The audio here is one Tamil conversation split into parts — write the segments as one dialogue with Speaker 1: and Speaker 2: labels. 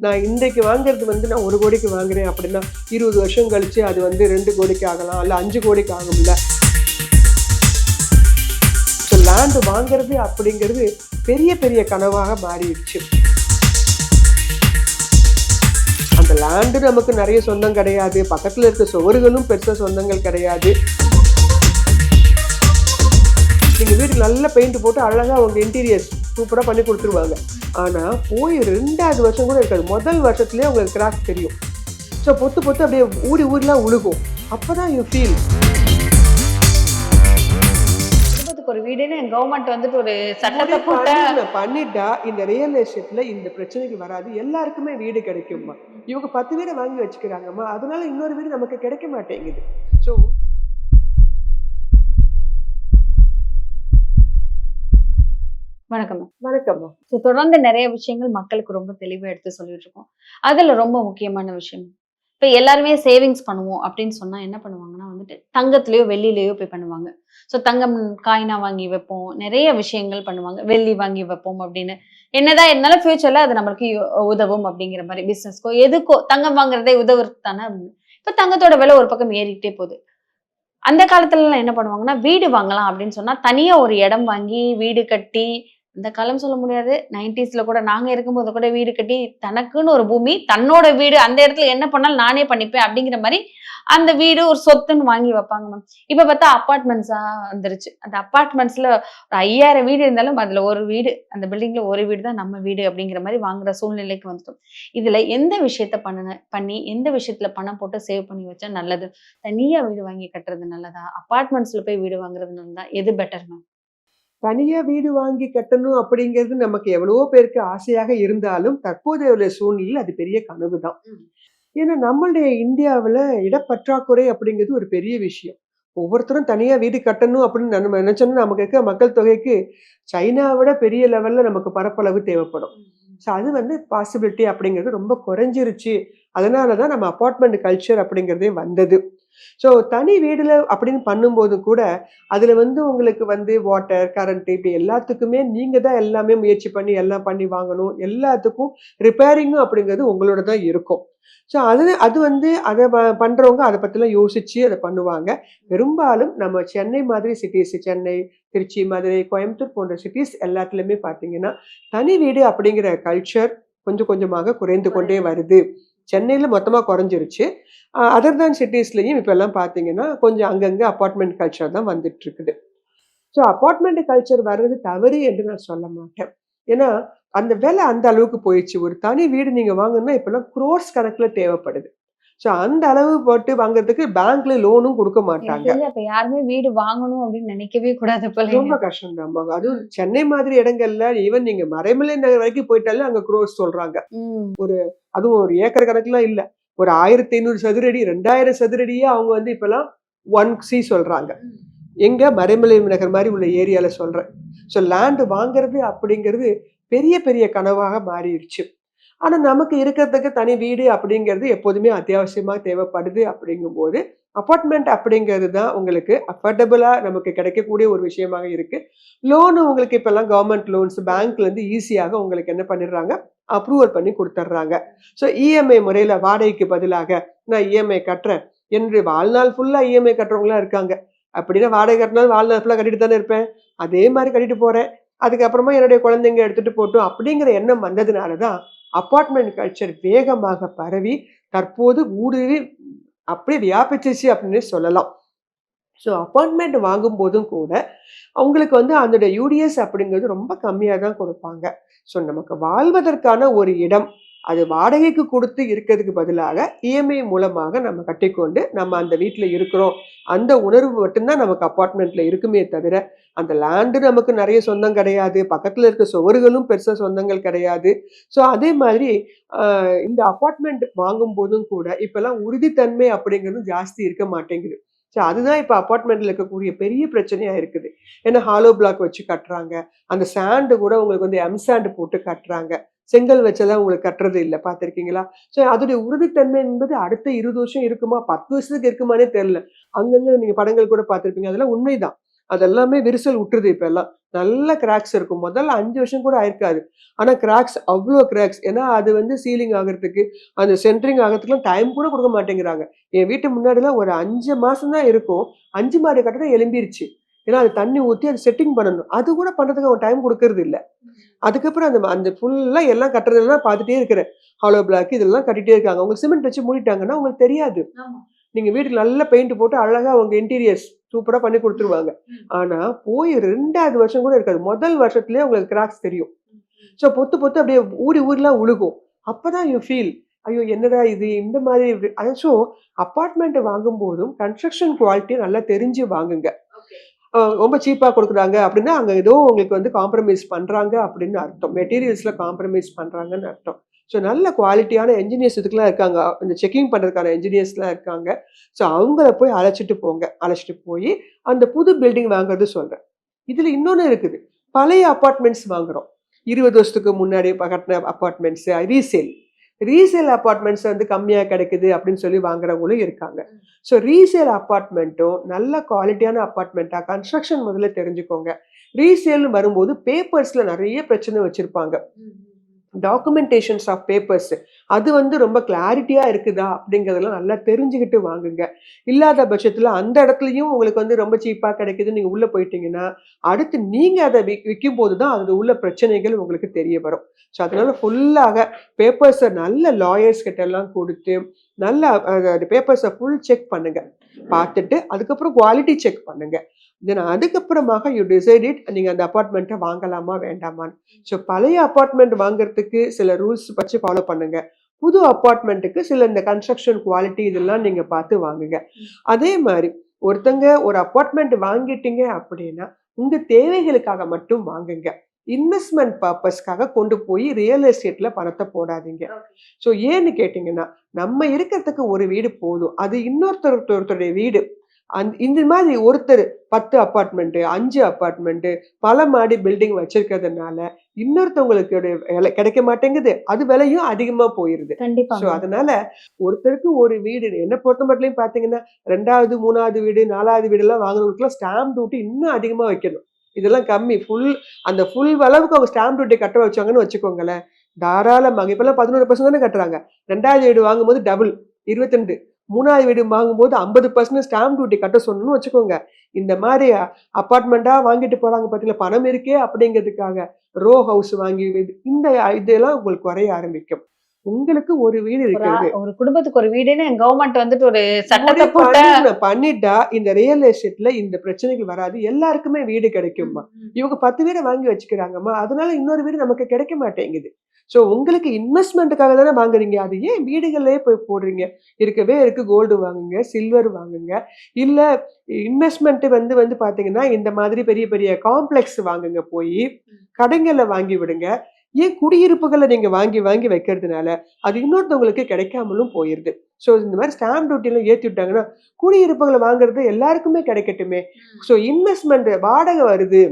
Speaker 1: நான் இன்றைக்கு வாங்குறது வந்து நான் ஒரு கோடிக்கு வாங்குறேன் அப்படின்னா இருபது வருஷம் கழித்து அது வந்து ரெண்டு கோடிக்கு ஆகலாம் இல்லை அஞ்சு கோடிக்கு ஆகும்ல. ஸோ லேண்டு வாங்குறது அப்படிங்கிறது பெரிய பெரிய கனவாக மாறிடுச்சு. அந்த லேண்டு நமக்கு நிறைய சொந்தம் கிடையாது. பக்கத்தில் இருக்க சுவர்களும் பெருசாக சொந்தங்கள் கிடையாது. நீங்கள் வீட்டுக்கு நல்ல பெயிண்ட் போட்டு அழகாக உங்கள் இன்டீரியர்ஸ் சூப்பராக பண்ணி கொடுத்துருவாங்க. ஆனால் போய் ரெண்டாவது வருஷம் கூட இருக்காது. முதல் வருஷத்துலேயே உங்களுக்கு கிராக் தெரியும். ஸோ பொத்து பொத்து அப்படியே ஊடி ஊரிலாம் உழுகும். அப்போ தான் யூ ஃபீல்
Speaker 2: ஒரு வீடுன்னு கவர்மெண்ட் வந்துட்டு ஒரு சட்டத்தை போட்ட
Speaker 1: பண்ணிட்டா இந்த ரியல் எஸ்டேட்ல இந்த பிரச்சனைக்கு வராது. எல்லாருக்குமே வீடு கிடைக்கும்மா. இவங்க பத்து வீடை வாங்கி வச்சுக்கிறாங்கம்மா. அதனால இன்னொரு வீடு நமக்கு கிடைக்க மாட்டேங்குது. ஸோ
Speaker 2: வணக்கம் மேம்
Speaker 1: வணக்கம்மா
Speaker 2: ஸோ தொடர்ந்து நிறைய விஷயங்கள் மக்களுக்கு ரொம்ப தெளிவா எடுத்து சொல்லிட்டு இருக்கோம். அதுல ரொம்ப முக்கியமான விஷயம். இப்போ எல்லாருமே சேவிங்ஸ் பண்ணுவோம் அப்படின்னு சொன்னா என்ன பண்ணுவாங்கன்னா வந்துட்டு தங்கத்திலயோ வெள்ளியிலயோ போய் பண்ணுவாங்க. ஸோ தங்கம் காயினா வாங்கி வைப்போம். நிறைய விஷயங்கள் பண்ணுவாங்க. வெள்ளி வாங்கி வைப்போம் அப்படின்னு. என்னதான் இருந்தாலும் ஃபியூச்சர்ல அது நம்மளுக்கு உதவும் அப்படிங்கிற மாதிரி பிசினஸ்க்கோ எதுக்கோ தங்கம் வாங்குறதே உதவுறது தானே இப்போ தங்கத்தோட விலை ஒரு பக்கம் ஏறிக்கிட்டே போகுது. அந்த காலத்துல எல்லாம் என்ன பண்ணுவாங்கன்னா வீடு வாங்கலாம் அப்படின்னு சொன்னா தனியா ஒரு இடம் வாங்கி வீடு கட்டி இந்த காலம் சொல்ல முடியாது. நைன்டிஸ்ல கூட நாங்க இருக்கும்போது கூட வீடு கட்டி தனக்குன்னு ஒரு பூமி தன்னோட வீடு அந்த இடத்துல என்ன பண்ணாலும் நானே பண்ணிப்பேன் அப்படிங்கிற மாதிரி அந்த வீடு ஒரு சொத்துன்னு வாங்கி வைப்பாங்க மேம் இப்ப பார்த்தா அப்பார்ட்மெண்ட்ஸா வந்துருச்சு. அந்த அப்பார்ட்மெண்ட்ஸ்ல ஒரு ஐயாயிரம் வீடு இருந்தாலும் அதுல ஒரு வீடு அந்த பில்டிங்ல ஒரு வீடு தான் நம்ம வீடு அப்படிங்கிற மாதிரி வாங்குற சூழ்நிலைக்கு வந்துட்டோம். இதுல எந்த விஷயத்த பண்ண பண்ணி எந்த விஷயத்துல பணம் போட்டு சேவ் பண்ணி வச்சா நல்லது? தனியா வீடு வாங்கி கட்டுறது நல்லதா? அப்பார்ட்மெண்ட்ஸ்ல போய் வீடு வாங்குறது நல்லதா? எது பெட்டர் மேம்
Speaker 1: தனியா வீடு வாங்கி கட்டணும் அப்படிங்கிறது நமக்கு எவ்வளவோ பேருக்கு ஆசையாக இருந்தாலும் தற்போதைய உள்ள சூழ்நிலையில் அது பெரிய கனவு தான். ஏன்னா நம்மளுடைய இந்தியாவில் இடப்பற்றாக்குறை அப்படிங்கிறது ஒரு பெரிய விஷயம். ஒவ்வொருத்தரும் தனியா வீடு கட்டணும் அப்படின்னு நம்ம நினைச்சோம்னா நமக்கு இருக்க மக்கள் தொகைக்கு சைனாவை விட பெரிய லெவல்ல நமக்கு பரப்பளவு தேவைப்படும். ஸோ அது வந்து பாசிபிலிட்டி அப்படிங்கிறது ரொம்ப குறைஞ்சிருச்சு. அதனால தான் நம்ம அப்பார்ட்மெண்ட் கல்ச்சர் அப்படிங்கிறதே வந்தது. ஸோ தனி வீடுல அப்படின்னு பண்ணும்போது கூட அதில் வந்து உங்களுக்கு வந்து வாட்டர் கரண்ட் இப்படி எல்லாத்துக்குமே நீங்கள் தான் எல்லாமே முயற்சி பண்ணி எல்லாம் பண்ணி வாங்கணும். எல்லாத்துக்கும் ரிப்பேரிங்கும் அப்படிங்கிறது உங்களோட தான் இருக்கும். ஸோ அது அது வந்து அதை ப- பண்றவங்க அதை பற்றிலாம் யோசிச்சு அதை பண்ணுவாங்க. பெரும்பாலும் நம்ம சென்னை மாதிரி சிட்டிஸ் சென்னை திருச்சி மதுரை கோயம்புத்தூர் போன்ற சிட்டிஸ் எல்லாத்துலேயுமே பார்த்தீங்கன்னா தனி வீடு அப்படிங்கிற கல்ச்சர் கொஞ்சம் கொஞ்சமாக குறைந்து கொண்டே வருது. சென்னையில் மொத்தமாக குறைஞ்சிருச்சு. அதர் தான் சிட்டிஸ்லையும் இப்போ எல்லாம் பார்த்தீங்கன்னா கொஞ்சம் அங்கங்கே அப்பார்ட்மெண்ட் கல்ச்சர் தான் வந்துட்டு இருக்குது ஸோ அப்பார்ட்மெண்ட் கல்ச்சர் வர்றது தவறு என்று நான் சொல்ல மாட்டேன். ஏன்னா அந்த வேலை அந்த அளவுக்கு போயிடுச்சு. ஒரு தனி வீடு நீங்கள் வாங்கணும்னா இப்போல்லாம் க்ரோர்ஸ் கணக்கில் தேவைப்படுது. ஸோ அந்த அளவு போட்டு வாங்குறதுக்கு பேங்க்ல லோனும் கொடுக்க மாட்டாங்க.
Speaker 2: அப்ப யாருமே வீடு வாங்கணும் அப்படின்னு நினைக்கவே கூடாது போல
Speaker 1: ரொம்ப கஷ்டம் தான் அதுவும் சென்னை மாதிரி இடங்கள்ல ஈவன் நீங்க மறைமலை நகர் வரைக்கும் போயிட்டாலும் அங்க க்ரோஸ் சொல்றாங்க.
Speaker 2: ம்.
Speaker 1: அதுவும் ஒரு ஏக்கர் கணக்குலாம் இல்ல. ஒரு ஆயிரத்தி ஐநூறு சதுரடி ரெண்டாயிரம் சதுரடியே அவங்க வந்து இப்பெல்லாம் ஒன் சி சொல்றாங்க. எங்க மறைமலை நகர் மாதிரி உள்ள ஏரியால சொல்றேன். ஸோ லேண்ட் வாங்குறது அப்படிங்கிறது பெரிய பெரிய கனவாக மாறிடுச்சு. ஆனால் நமக்கு இருக்கிறதுக்கு தனி வீடு அப்படிங்கிறது எப்போதுமே அத்தியாவசியமாக தேவைப்படுது அப்படிங்கும்போது அப்பார்ட்மெண்ட் அப்படிங்கிறது தான் உங்களுக்கு அஃபோர்டபுளாக நமக்கு கிடைக்கக்கூடிய ஒரு விஷயமாக இருக்கு. லோனு உங்களுக்கு இப்போல்லாம் கவர்மெண்ட் லோன்ஸ் பேங்க்ல இருந்து ஈஸியாக உங்களுக்கு என்ன பண்ணிடுறாங்க? அப்ரூவல் பண்ணி கொடுத்துட்றாங்க. ஸோ இஎம்ஐ முறையில் வாடகைக்கு பதிலாக நான் இஎம்ஐ கட்டுறேன். என்று வாழ்நாள் ஃபுல்லாக இஎம்ஐ கட்டுறவங்களாம் இருக்காங்க. அப்படின்னா வாடகை கட்டினாலும் வாழ்நாள் ஃபுல்லாக கட்டிட்டு தானே இருப்பேன். அதே மாதிரி கட்டிட்டு போகிறேன் அதுக்கப்புறமா என்னுடைய குழந்தைங்க எடுத்துகிட்டு போட்டோம் அப்படிங்கிற எண்ணம் வந்ததுனால தான் அப்பார்ட்மெண்ட் கல்ச்சர் வேகமாக பரவி தற்போது ஊடுருவி அப்படியே வியாபிச்சிச்சு அப்படின்னு சொல்லலாம். ஸோ அப்பார்ட்மெண்ட் வாங்கும் போதும் கூட அவங்களுக்கு வந்து அதோட யூடிஎஸ் அப்படிங்கிறது ரொம்ப கம்மியாக தான் கொடுப்பாங்க. ஸோ நமக்கு வாழ்வதற்கான ஒரு இடம் அது வாடகைக்கு கொடுத்து இருக்கிறதுக்கு பதிலாக இஎம்ஐ மூலமாக நம்ம கட்டிக்கொண்டு நம்ம அந்த வீட்டில் இருக்கிறோம். அந்த உணர்வு மட்டும்தான் நமக்கு அப்பார்ட்மெண்ட்டில் இருக்குமே தவிர அந்த லேண்டு நமக்கு நிறைய சொந்தம் கிடையாது. பக்கத்தில் இருக்க சுவர்களும் பெருசாக சொந்தங்கள் கிடையாது. ஸோ அதே மாதிரி இந்த அப்பார்ட்மெண்ட் வாங்கும் போதும் கூட இப்போல்லாம் உறுதித்தன்மை அப்படிங்கிறது ஜாஸ்தி இருக்க மாட்டேங்குது. ஸோ அதுதான் இப்போ அப்பார்ட்மெண்ட்ல இருக்கக்கூடிய பெரிய பிரச்சனையாக இருக்குது. ஏன்னா ஹாலோ பிளாக் வச்சு கட்டுறாங்க. அந்த சாண்டு கூட உங்களுக்கு வந்து எம் சாண்டு போட்டு கட்டுறாங்க. செங்கல் வச்செல்லாம் உங்களுக்கு கட்டுறது இல்லை பார்த்துருக்கீங்களா? ஸோ அதோடைய உறுதித்தன்மை என்பது அடுத்த இருபது வருஷம் இருக்குமா? பத்து வருஷத்துக்கு இருக்குமானே தெரில அங்கங்கே நீங்கள் படங்கள் கூட பார்த்துருப்பீங்க. அதெல்லாம் உண்மைதான். அதெல்லாமே விரிசல் விட்டுருது இப்போ எல்லாம். நல்ல கிராக்ஸ் இருக்கும். முதல்ல அஞ்சு வருஷம் கூட ஆயிருக்காது. ஆனால் கிராக்ஸ் அவ்வளோ கிராக்ஸ் ஏன்னா அது வந்து சீலிங் ஆகிறதுக்கு அந்த சென்ட்ரிங் ஆகிறதுக்குலாம் டைம் கூட கொடுக்க மாட்டேங்கிறாங்க. என் வீட்டு முன்னாடிலாம் ஒரு அஞ்சு மாதம் தான் இருக்கும். அஞ்சு மாடி கட்டடம் எலும்பிருச்சு ஏன்னா அது தண்ணி ஊற்றி அது செட்டிங் பண்ணணும். அது கூட பண்ணுறதுக்கு அவன் டைம் கொடுக்கறது இல்ல. அதுக்கப்புறம் அந்த அந்த ஃபுல்லாக எல்லாம் கட்டுறதெல்லாம் பார்த்துட்டே இருக்கிறேன். ஹாலோ பிளாக் இதெல்லாம் கட்டிட்டே இருக்காங்க. உங்களுக்கு சிமெண்ட் வச்சு மூடிட்டாங்கன்னா உங்களுக்கு தெரியாது. நீங்க வீட்டுக்கு நல்ல பெயிண்ட் போட்டு அழகா அவங்க இன்டீரியர்ஸ் சூப்பரா பண்ணி கொடுத்துருவாங்க. ஆனா போய் ரெண்டாவது வருஷம் கூட இருக்காது. முதல் வருஷத்துலயே உங்களுக்கு கிராக்ஸ் தெரியும். ஸோ பொத்து பொத்து அப்படியே ஊறி ஊர்லாம் உழுகும். அப்பதான் யூ ஃபீல் ஐயோ என்னடா இது? இந்த மாதிரி ஸோ அப்பார்ட்மெண்ட் வாங்கும் போதும் கன்ஸ்ட்ரக்ஷன் குவாலிட்டி நல்லா தெரிஞ்சு வாங்குங்க. ரொம்ப சீப்பாக கொடுக்குறாங்க. அப்படின்னா அங்கே ஏதோ உங்களுக்கு வந்து காம்ப்ரமைஸ் பண்ணுறாங்க அப்படின்னு அர்த்தம். மெட்டீரியல்ஸில் காம்ப்ரமைஸ் பண்ணுறாங்கன்னு அர்த்தம். ஸோ நல்ல குவாலிட்டியான என்ஜினியர்ஸ் இதுக்கெலாம் இருக்காங்க. இந்த செக்கிங் பண்ணுறதுக்கான என்ஜினியர்ஸ்லாம் இருக்காங்க. ஸோ அவங்கள போய் அழைச்சிட்டு போங்க. அழைச்சிட்டு போய் அந்த புது பில்டிங் வாங்குறது சொல்கிறேன் இதில் இன்னொன்று இருக்குது. பழைய அப்பார்ட்மெண்ட்ஸ் வாங்குகிறோம் இருபது வருஷத்துக்கு முன்னாடி கட்டின அப்பார்ட்மெண்ட்ஸு ரீசேல் ரீசேல் அப்பார்ட்மெண்ட்ஸ் வந்து கம்மியாக கிடைக்குது அப்படின்னு சொல்லி வாங்குறவங்களும் இருக்காங்க. ஸோ ரீசேல் அப்பார்ட்மெண்ட்டும் நல்ல குவாலிட்டியான அப்பார்ட்மெண்ட்டாக கன்ஸ்ட்ரக்ஷன் முதல்ல தெரிஞ்சுக்கோங்க. ரீசேல்னு வரும்போது பேப்பர்ஸில் நிறைய பிரச்சனை வச்சுருப்பாங்க. டாக்குமெண்டேஷன்ஸ் ஆஃப் பேப்பர்ஸ் அது வந்து ரொம்ப கிளாரிட்டியாக இருக்குதா அப்படிங்கிறதெல்லாம் நல்லா தெரிஞ்சுக்கிட்டு வாங்குங்க. இல்லாத பட்சத்தில் அந்த இடத்துலையும் உங்களுக்கு வந்து ரொம்ப சீப்பாக கிடைக்குதுன்னு நீங்கள் உள்ளே போயிட்டீங்கன்னா அடுத்து நீங்கள் அதை விக் விற்கும் போது தான் அதில் உள்ள பிரச்சனைகள் உங்களுக்கு தெரிய வரும் ஸோ அதனால் ஃபுல்லாக பேப்பர்ஸை நல்ல லாயர்ஸ் கிட்ட எல்லாம் கொடுத்து நல்ல பேப்பர்ஸை ஃபுல் செக் பண்ணுங்கள் பார்த்துட்டு அதுக்கப்புறம் குவாலிட்டி செக் பண்ணுங்கள் தென் அதுக்கப்புறமாக யூ டிசைடிட் நீங்கள் அந்த அப்பார்ட்மெண்ட்டை வாங்கலாமா வேண்டாமான்னு. ஸோ பழைய அப்பார்ட்மெண்ட் வாங்குறதுக்கு சில ரூல்ஸ் வச்சு ஃபாலோ பண்ணுங்க. புது அப்பார்ட்மெண்ட்டுக்கு சில இந்த கன்ஸ்ட்ரக்ஷன் குவாலிட்டி இதெல்லாம் நீங்கள் பார்த்து வாங்குங்க. அதே மாதிரி ஒருத்தங்க ஒரு அப்பார்ட்மெண்ட் வாங்கிட்டீங்க அப்படின்னா உங்க தேவைகளுக்காக மட்டும் வாங்குங்க. இன்வெஸ்ட்மெண்ட் பர்பஸ்க்காக கொண்டு போய் ரியல் எஸ்டேட்ல பணத்தை போடாதீங்க. ஸோ ஏன்னு கேட்டிங்கன்னா நம்ம இருக்கிறதுக்கு ஒரு வீடு போதும். அது இன்னொருத்தர் ஒருத்தருடைய வீடு. அந் இந்த மாதிரி ஒருத்தர் பத்து அப்பார்ட்மெண்ட்டு அஞ்சு அப்பார்ட்மெண்ட்டு பல மாடி பில்டிங் வச்சிருக்கிறதுனால இன்னொருத்தவங்களுக்கு கிடைக்க மாட்டேங்குது. அது விலையும் அதிகமா போயிருது. ஸோ அதனால ஒருத்தருக்கு ஒரு வீடு என்ன பொறுத்த மட்டும் பாத்தீங்கன்னா ரெண்டாவது மூணாவது வீடு நாலாவது வீடெல்லாம் வாங்குறவங்களுக்குலாம் ஸ்டாம்ப் டியூட்டி இன்னும் அதிகமா வைக்கணும். இதெல்லாம் கம்மி. ஃபுல் அந்த ஃபுல் அளவுக்கு அவங்க ஸ்டாம்ப் டியூட்டி கட்ட வச்சாங்கன்னு வச்சுக்கோங்களேன் தாராளமாக இப்பெல்லாம் பதினோரு பர்சன்ட் தானே கட்டுறாங்க. ரெண்டாவது வீடு வாங்கும்போது டபுள் இருபத்திரெண்டு மூணாவது வீடு வாங்கும்போது ஐம்பது பர்சன்ட் ஸ்டாம்ப் டியூட்டி கட்ட சொன்னோம்னு வச்சுக்கோங்க. இந்த மாதிரி அப்பார்ட்மெண்ட்டா வாங்கிட்டு போறாங்க பார்த்தீங்களா பணம் இருக்கே அப்படிங்கிறதுக்காக ரோ ஹவுஸ் வாங்கி இந்த இதெல்லாம் உங்களுக்கு குறைய ஆரம்பிக்கும். உங்களுக்கு ஒரு வீடு இருக்கிறது.
Speaker 2: ஒரு குடும்பத்துக்கு ஒரு வீடுன்னு கவர்மெண்ட் வந்துட்டு ஒரு சட்டத்தை
Speaker 1: பண்ணிட்டா இந்த ரியல் எஸ்டேட்ல இந்த பிரச்சனைகள் வராது. எல்லாருக்குமே வீடு கிடைக்கும்மா. இவங்க பத்து வீடு வாங்கி வச்சுக்கிறாங்கம்மா. அதனால இன்னொரு வீடு நமக்கு கிடைக்க மாட்டேங்குது. ஸோ உங்களுக்கு இன்வெஸ்ட்மெண்ட்டுக்காக தானே வாங்குறீங்க? அது ஏன் வீடுகளே போய் போடுறீங்க? இருக்கவே இருக்கு கோல்டு வாங்குங்க சில்வர் வாங்குங்க. இல்ல இன்வெஸ்ட்மெண்ட் வந்து வந்து பாத்தீங்கன்னா இந்த மாதிரி பெரிய பெரிய காம்ப்ளெக்ஸ் வாங்குங்க போய் கடைங்கள்ல வாங்கி விடுங்க. ஏன் குடியிருப்புகளை நீங்க வாங்கி வாங்கி வைக்கிறதுனால அது இன்னொருத்தவங்களுக்கு கிடைக்காமலும் போயிருது. ஸோ இந்த மாதிரி ஸ்டாம்ப் டியூட்டிலாம் ஏற்றி விட்டாங்கன்னா குடியிருப்புகளை வாங்குறது எல்லாருக்குமே கிடைக்கட்டுமே. ஸோ இன்வெஸ்ட்மெண்ட் வாடகை வருது.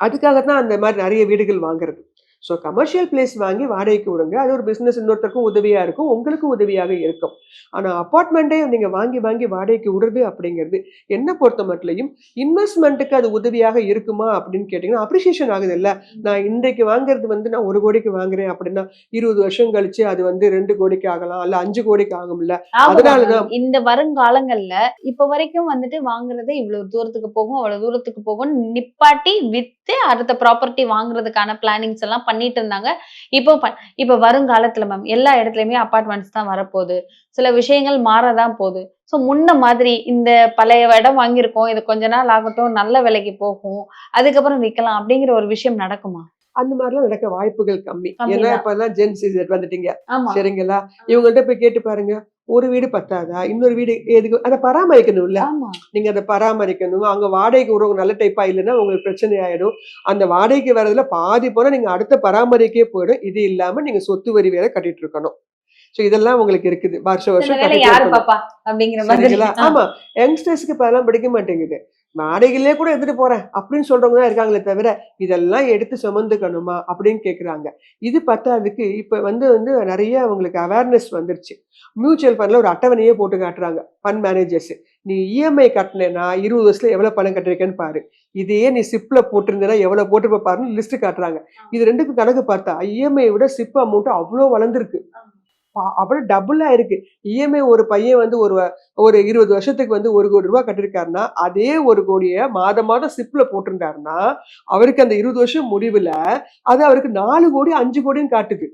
Speaker 1: அதுக்காக தான் அந்த மாதிரி நிறைய வீடுகள் வாங்குறது. ஸோ கமர்ஷியல் பிளேஸ் வாங்கி வாடகைக்கு விடுங்க. அது ஒரு பிஸ்னஸ் இன்னொருத்தருக்கும் உதவியாக இருக்கும். உங்களுக்கும் உதவியாக இருக்கும். ஆனால் அப்பார்ட்மெண்ட்டே நீங்கள் வாங்கி வாங்கி வாடகைக்கு விடுறது அப்படிங்கிறது என்ன பொறுத்த மட்டும் இன்வெஸ்ட்மெண்ட்டுக்கு அது உதவியாக இருக்குமா அப்படின்னு கேட்டிங்கன்னா அப்ரிசியேஷன் ஆகுது இல்லை. நான் இன்றைக்கு வாங்குறது வந்து நான் ஒரு கோடிக்கு வாங்குறேன் அப்படின்னா இருபது வருஷம் கழிச்சு அது வந்து ரெண்டு கோடிக்கு ஆகலாம் இல்லை அஞ்சு கோடிக்கு ஆகும்ல அதனாலதான்.
Speaker 2: இந்த வருங்காலங்கள்ல இப்ப வரைக்கும் வந்துட்டு வாங்குறது இவ்வளவு தூரத்துக்கு போகும் அவ்வளவு தூரத்துக்கு போகும் நிப்பாட்டி வித்து அடுத்த ப்ராப்பர்ட்டி வாங்குறதுக்கான பிளானிங்ஸ் எல்லாம் பண்ணிட்டு இருந்தாங்க இப்போ ப- இப்ப வருங்காலத்துல மேம் எல்லா இடத்துலயுமே அப்பார்ட்மெண்ட்ஸ் தான் வரப்போகுது. சில விஷயங்கள் மாறதான் போகுது. சோ முன்ன மாதிரி இந்த பழைய இடம் வாங்கியிருக்கோம். இது கொஞ்ச நாள் ஆகட்டும் நல்ல விலைக்கு போகும். அதுக்கப்புறம் விற்கலாம் அப்படிங்கிற ஒரு விஷயம் நடக்குமா?
Speaker 1: அந்த மாதிரிலாம் நடக்க வாய்ப்புகள் கம்மி. ஏன்னா
Speaker 2: கம்மிதான்.
Speaker 1: இப்பதான் ஜென்ஸ் வந்துட்டீங்க. சரிங்களா? இவங்கள்ட்ட போய் கேட்டு பாருங்க. ஒரு வீடு பத்தாதா? இன்னொரு வீடு எதுக்கு? அதை பராமரிக்கணும்ல.
Speaker 2: ஆமா.
Speaker 1: நீங்க அதை பராமரிக்கணும். அங்க வாடகைக்கு விடுறவங்க நல்ல டைப்பா இல்லைன்னா உங்களுக்கு பிரச்சனை ஆயிடும். அந்த வாடகைக்கு வர்றதுல பாதி போனா நீங்க அடுத்த பராமரிக்கே போயிடும். இது இல்லாம நீங்க சொத்து வரி வேற கட்டிட்டு இருக்கணும் சோ இதெல்லாம் உங்களுக்கு இருக்குது. வருஷம் வருஷம். ஆமா. யங்ஸ்டர்ஸ்க்கு இப்ப அதெல்லாம் பிடிக்க மாட்டேங்குது. வாடகையிலே கூட எடுத்துட்டு போறேன் அப்படின்னு சொல்றவங்க தான் இருக்காங்களே தவிர இதெல்லாம் எடுத்து சுமந்துக்கணுமா அப்படின்னு கேக்குறாங்க. இது பத்தாததுக்கு இப்ப வந்து வந்து நிறைய அவங்களுக்கு அவேர்னஸ் வந்துருச்சு. மியூச்சுவல் ஃபண்ட்ல ஒரு அட்டவணையே போட்டு காட்டுறாங்க ஃபண்ட் மேனேஜர்ஸ் நீ இஎம்ஐ கட்டினேன்னா இருபது வருஷத்துல எவ்வளவு பணம் கட்டிருக்கேன்னு பாரு. இதையே நீ சிப்ல போட்டிருந்தேன்னா எவ்வளவு போட்டிருப்ப பாருன்னு லிஸ்ட் காட்டுறாங்க. இது ரெண்டுக்கும் கணக்கு பார்த்தா இஎம்ஐ விட சிப் அமௌண்ட் அவ்வளோ வளர்ந்துருக்கு. அப்படியே டபுளாக இருக்கு. இஎம்ஐ ஒரு பையன் வந்து ஒரு வ- ஒரு இருபது வருஷத்துக்கு வந்து ஒரு கோடி ரூபாய் கட்டிருக்காருன்னா அதே ஒரு கோடியை மாதம் மாதம் சிப்பில் போட்டிருந்தாருன்னா அவருக்கு அந்த இருபது வருஷம் முடிவுல அது அவருக்கு நாலு கோடி அஞ்சு கோடின்னு காட்டுது.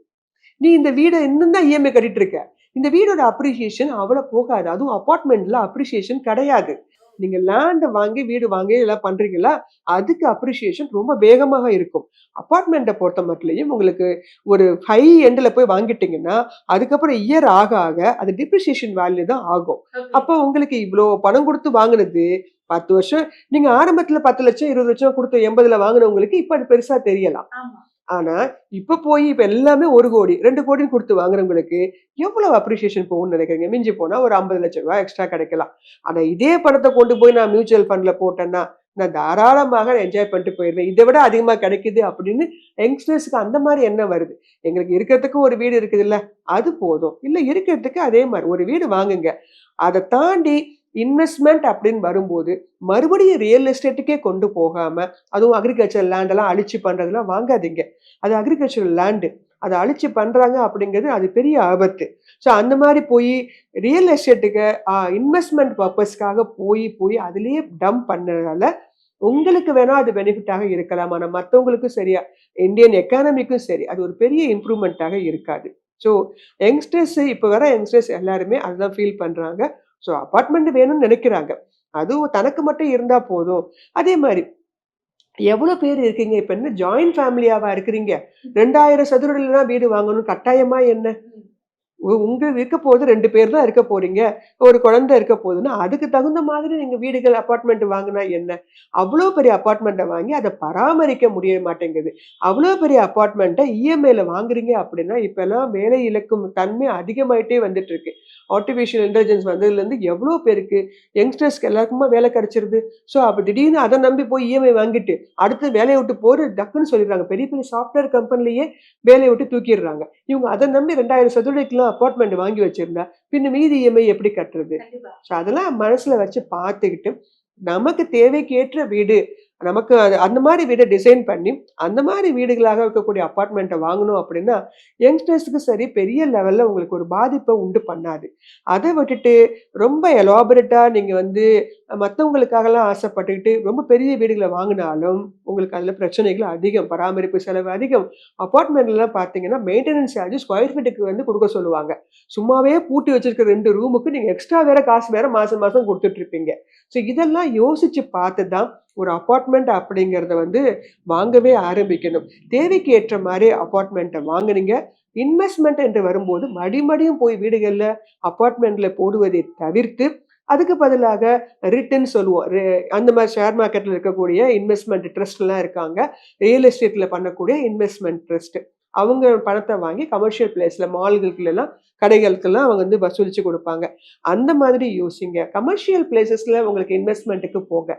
Speaker 1: நீ இந்த வீடை இன்னும் தான் இஎம்ஐ கட்டிட்டு இருக்க. இந்த வீடோட அப்ரிசியேஷன் அவ்வளவு போகாது. அதுவும் அப்பார்ட்மெண்ட்ல அப்ரிசியேஷன் கிடையாது. நீங்க லேண்ட் வாங்கி வீடு வாங்கி எல்லாம் பண்றீங்களா அதுக்கு அப்ரிசியேஷன் ரொம்ப வேகமாக இருக்கும். அபார்ட்மெண்ட்டை பொறுத்த மட்டும் உங்களுக்கு ஒரு ஹை எண்டில் போய் வாங்கிட்டீங்கன்னா அதுக்கப்புறம் இயர் ஆக ஆக அது டிப்ரிசியேஷன் வேல்யூ தான் ஆகும். அப்போ உங்களுக்கு இவ்வளோ பணம் கொடுத்து வாங்கினது பத்து வருஷம் நீங்க ஆரம்பத்துல பத்து லட்சம் இருபது லட்சம் கொடுத்து எண்பதுல வாங்கினவங்களுக்கு இப்ப அது பெருசா தெரியலாம். ஆனா இப்ப போய் இப்ப எல்லாமே ஒரு கோடி ரெண்டு கோடின்னு கொடுத்து வாங்குறவங்களுக்கு எவ்வளவு அப்ரிசியேஷன் போகும்னு நினைக்கிறீங்க? மிஞ்சி போனா ஒரு ஐம்பது லட்சம் ரூபாய் எக்ஸ்ட்ரா கிடைக்கலாம். ஆனா இதே பணத்தை கொண்டு போய் நான் மியூச்சுவல் ஃபண்ட்ல போட்டேன்னா நான் தாராளமாக என்ஜாய் பண்ணிட்டு போயிடுவேன். இதை விட அதிகமா கிடைக்குது அப்படின்னு யங்ஸ்டர்ஸ்க்கு அந்த மாதிரி எண்ணம் வருது. எங்களுக்கு இருக்கிறதுக்கு ஒரு வீடு இருக்குது இல்ல அது போதும். இல்ல இருக்கிறதுக்கு அதே மாதிரி ஒரு வீடு வாங்குங்க. அதை தாண்டி இன்வெஸ்ட்மெண்ட் அப்படின்னு வரும்போது மறுபடியும் ரியல் எஸ்டேட்டுக்கே கொண்டு போகாமல் அதுவும் அக்ரிகல்ச்சர் லேண்டெல்லாம் அழிச்சு பண்ணுறதுலாம் வாங்காதீங்க. அது அக்ரிகல்ச்சர் லேண்டு அதை அழிச்சு பண்ணுறாங்க அப்படிங்கிறது அது பெரிய ஆபத்து. ஸோ அந்த மாதிரி போய் ரியல் எஸ்டேட்டுக்கு இன்வெஸ்ட்மெண்ட் பர்பஸ்க்காக போய் போய் அதுலேயே டம்ப் பண்ணதால உங்களுக்கு வேணா அது பெனிஃபிட்டாக இருக்கலாம். ஆனால் மற்றவங்களுக்கும் சரியா இந்தியன் எக்கானமிக்கும் சரி அது ஒரு பெரிய இம்ப்ரூவ்மெண்ட்டாக இருக்காது. ஸோ யங்ஸ்டர்ஸ் இப்போ வர யங்ஸ்டர்ஸ் எல்லாருமே அதுதான் ஃபீல் பண்ணுறாங்க ஸோ அப்பார்ட்மெண்ட் வேணும்னு நினைக்கிறாங்க. அதுவும் தனக்கு மட்டும் இருந்தா போதும். அதே மாதிரி எவ்வளவு பேர் இருக்கீங்க? இப்ப என்ன ஜாயிண்ட் ஃபேமிலியாவா இருக்கிறீங்க? ரெண்டாயிரம் சதுரடியில தான் வீடு வாங்கணும். கட்டாயமா என்ன? உங்க இருக்க போது ரெண்டு பேர் தான் இருக்க போறீங்க. ஒரு குழந்தை இருக்க போகுதுன்னா அதுக்கு தகுந்த மாதிரி நீங்க வீடுகள் அப்பார்ட்மெண்ட் வாங்கினா என்ன? அவ்வளோ பெரிய அபார்ட்மெண்ட்டை வாங்கி அதை பராமரிக்க முடிய மாட்டேங்குது. அவ்வளோ பெரிய அப்பார்ட்மெண்ட்டை இஎம்ஐல வாங்குறீங்க அப்படின்னா இப்பெல்லாம் வேலை இழக்கும் தன்மை அதிகமாயிட்டே வந்துட்டு இருக்கு ஆர்டிஃபிஷியல் இன்டெலிஜென்ஸ் வந்ததுலேருந்து எவ்வளோ பேருக்கு யங்ஸ்டர்ஸ்க்கு எல்லாருக்குமா வேலை கிடைச்சிருது? ஸோ அப்போ திடீர்னு அதை நம்பி போய் இஎம்ஐ வாங்கிட்டு அடுத்து வேலையை விட்டு போகிற டக்குன்னு சொல்லிடுறாங்க. பெரிய பெரிய சாஃப்ட்வேர் கம்பெனிலேயே வேலையை விட்டு தூக்கிடுறாங்க. இவங்க அதை நம்பி ரெண்டாயிரம் சதுரடிக்கெல்லாம் அப்பார்ட்மெண்ட் வாங்கி வச்சிருந்தா பின்ன மீதி இஎம்ஐ எப்படி கட்டுறது? ஸோ அதெல்லாம் மனசுல வச்சு பார்த்துக்கிட்டு நமக்கு தேவைக்கேற்ற வீடு நமக்கு அது அந்த மாதிரி வீடை டிசைன் பண்ணி அந்த மாதிரி வீடுகளாக இருக்கக்கூடிய அப்பார்ட்மெண்ட்டை வாங்கணும் அப்படின்னா யங்ஸ்டர்ஸுக்கு சரி பெரிய லெவலில் உங்களுக்கு ஒரு பாதிப்பை உண்டு பண்ணாது. அதை விட்டுட்டு ரொம்ப எலாபரேட்டாக நீங்கள் வந்து மற்றவங்களுக்காகலாம் ஆசைப்பட்டுக்கிட்டு ரொம்ப பெரிய வீடுகளை வாங்கினாலும் உங்களுக்கு அதில் பிரச்சனைகள் அதிகம் பராமரிப்பு செலவு அதிகம் அப்பார்ட்மெண்ட்லாம் பார்த்தீங்கன்னா மெயின்டெனன்ஸ் சார்ஜ் ஸ்கொயர் ஃபீட்டுக்கு வந்து கொடுக்க சொல்லுவாங்க. சும்மாவே பூட்டி வச்சிருக்க ரெண்டு ரூமுக்கு நீங்கள் எக்ஸ்ட்ரா வேற காசு வேற மாதம் மாதம் கொடுத்துட்ருப்பீங்க ஸோ இதெல்லாம் யோசிச்சு பார்த்து தான் ஒரு அப்பார்ட்மெண்ட் அப்படிங்கிறத வந்து வாங்கவே ஆரம்பிக்கணும். தேவைக்கு ஏற்ற மாதிரி அப்பார்ட்மெண்ட்டை வாங்குனீங்க. இன்வெஸ்ட்மெண்ட் என்று வரும்போது மடிமடியும் போய் வீடுகளில் அப்பார்ட்மெண்ட்டில் போடுவதை தவிர்த்து அதுக்கு பதிலாக ரிட்டர்ன் சொல்லுவோம். அந்த மாதிரி ஷேர் மார்க்கெட்டில் இருக்கக்கூடிய இன்வெஸ்ட்மெண்ட் ட்ரஸ்ட்லாம் இருக்காங்க. ரியல் எஸ்டேட்டில் பண்ணக்கூடிய இன்வெஸ்ட்மெண்ட் ட்ரஸ்ட் அவங்க பணத்தை வாங்கி கமர்ஷியல் பிளேஸில் மால்களுக்குலாம் கடைகளுக்கெல்லாம் அவங்க வந்து வசூலித்து கொடுப்பாங்க. அந்த மாதிரி யோசிங்க. கமர்ஷியல் பிளேசஸில் உங்களுக்கு இன்வெஸ்ட்மெண்ட்டுக்கு போங்க.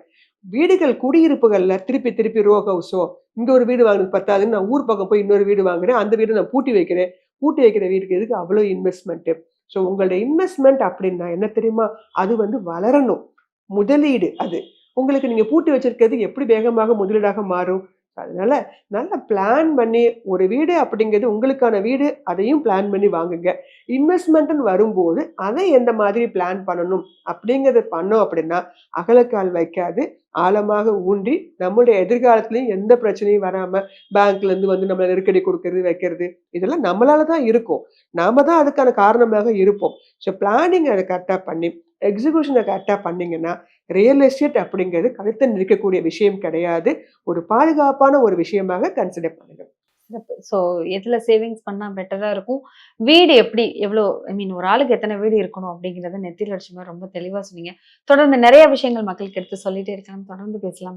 Speaker 1: வீடுகள் குடியிருப்புகள்ல திருப்பி திருப்பி ரோ ஹவுஸோ இங்கே ஒரு வீடு வாங்கினது பத்தாதுன்னு நான் ஊர் பக்கம் போய் இன்னொரு வீடு வாங்குறேன் அந்த வீடு நான் பூட்டி வைக்கிறேன். பூட்டி வைக்கிற வீட்டுக்கு எதுக்கு அவ்வளோ இன்வெஸ்ட்மெண்ட்டு ஸோ உங்களோட இன்வெஸ்ட்மெண்ட் அப்படின்னா என்ன தெரியுமா? அது வந்து வளரணும். முதலீடு அது. உங்களுக்கு நீங்க பூட்டி வச்சிருக்கிறது எப்படி வேகமாக முதலீடாக மாறும்? அதனால நல்லா பிளான் பண்ணி ஒரு வீடு அப்படிங்கிறது உங்களுக்கான வீடு அதையும் பிளான் பண்ணி வாங்குங்க. இன்வெஸ்ட்மெண்ட்னு வரும்போது அதை எந்த மாதிரி பிளான் பண்ணணும் அப்படிங்கிறத பண்ணோம் அப்படின்னா அகலக்கால் வைக்காது ஆழமாக ஊன்றி நம்மளுடைய எதிர்காலத்துலையும் எந்த பிரச்சனையும் வராமல் பேங்க்லேருந்து வந்து நம்மளை நெருக்கடி கொடுக்கறது வைக்கிறது இதெல்லாம் நம்மளால தான் இருக்கும். நாம தான் அதுக்கான காரணமாக இருப்போம். ஸோ பிளானிங் அதை கரெக்டாக பண்ணி எக்ஸிகூஷனை கரெக்டாக பண்ணீங்கன்னா ரியல் எஸ்டேட் அப்படிங்கிறது கழுத்தை நிற்கக்கூடிய விஷயம் கிடையாது. ஒரு பாதுகாப்பான ஒரு விஷயமாக கன்சிடர் பண்ணுங்கள்
Speaker 2: ஸோ எதில் சேவிங்ஸ் பண்ணால் பெட்டராக இருக்கும்? வீடு எப்படி? எவ்வளோ? ஐ மீன் ஒரு ஆளுக்கு எத்தனை வீடு இருக்கணும் அப்படிங்கிறத நெத்தியில் லட்சுமி ரொம்ப தெளிவாக சொன்னீங்க. தொடர்ந்து நிறைய விஷயங்கள் மக்களுக்கு எடுத்து சொல்லிட்டே இருக்கலாம். தொடர்ந்து பேசலாம்.